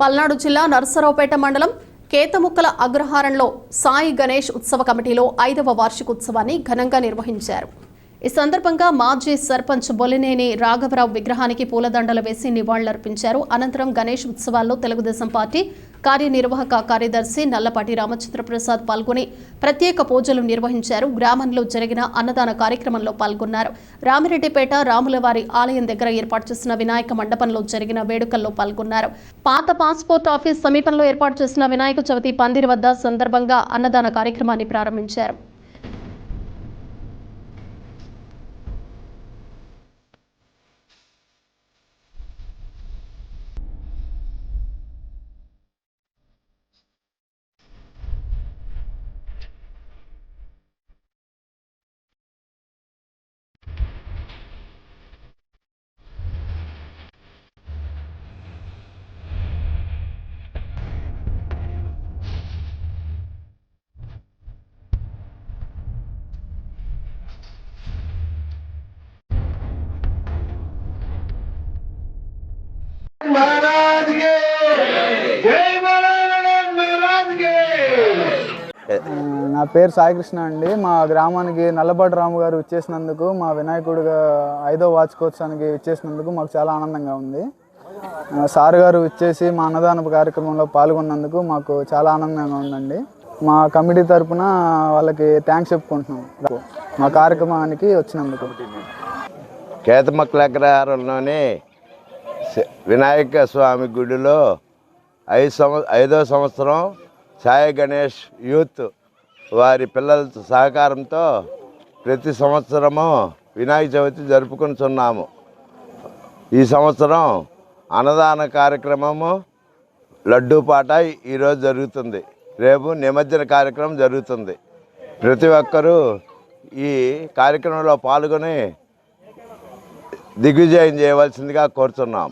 పల్నాడు జిల్లా నర్సరావుపేట మండలం కేతముక్కల అగ్రహారంలో సాయి గణేష్ ఉత్సవ కమిటీలో ఐదవ వార్షికోత్సవాన్ని ఘనంగా నిర్వహించారు. ఈ సందర్భంగా మాజీ సర్పంచ్ బొలినేని రాఘవరావు విగ్రహానికి పూలదండలు వేసి నివాళులర్పించారు. అనంతరం గణేష్ ఉత్సవాల్లో తెలుగుదేశం పార్టీ కార్యనిర్వాహక కార్యదర్శి నల్లపాటి రామచంద్ర ప్రసాద్ పాల్గొని ప్రత్యేక పూజలు నిర్వహించారు. గ్రామంలో జరిగిన అన్నదాన కార్యక్రమంలో పాల్గొన్నారు. రామిరెడ్డిపేట రాములవారి ఆలయం దగ్గర ఏర్పాటు చేసిన వినాయక మండపంలో జరిగిన వేడుకల్లో పాల్గొన్నారు. పాత పాస్పోర్ట్ ఆఫీస్ సమీపంలో ఏర్పాటు చేసిన వినాయక చవితి పందిరి వద్ద సందర్భంగా అన్నదాన కార్యక్రమాన్ని ప్రారంభించారు. నా పేరు సాయికృష్ణ అండి. మా గ్రామానికి నల్లపాటి రాము గారు ఇచ్చేసినందుకు మా వినాయకుడిగా ఐదో వార్షికోత్సవానికి ఇచ్చేసినందుకు మాకు చాలా ఆనందంగా ఉంది. సార్ గారు ఇచ్చేసి మా అన్నదాన కార్యక్రమంలో పాల్గొన్నందుకు మాకు చాలా ఆనందంగా ఉందండి. మా కమిటీ తరపున వాళ్ళకి థ్యాంక్స్ చెప్పుకుంటున్నాం. మా కార్యక్రమానికి వచ్చినందుకు. శ- వినాయక స్వామి గుడిలో ఐదు సంవ ఐదో సంవత్సరం సాయి గణేష్ యూత్ వారి పిల్లల సహకారంతో ప్రతి సంవత్సరము వినాయక చవితి జరుపుకుంటున్నాము. ఈ సంవత్సరం అన్నదాన కార్యక్రమము లడ్డూ పాట ఈరోజు జరుగుతుంది. రేపు నిమజ్జన కార్యక్రమం జరుగుతుంది. ప్రతి ఒక్కరూ ఈ కార్యక్రమంలో పాల్గొని దిగ్విజయం చేయవలసిందిగా కోరుతున్నాం.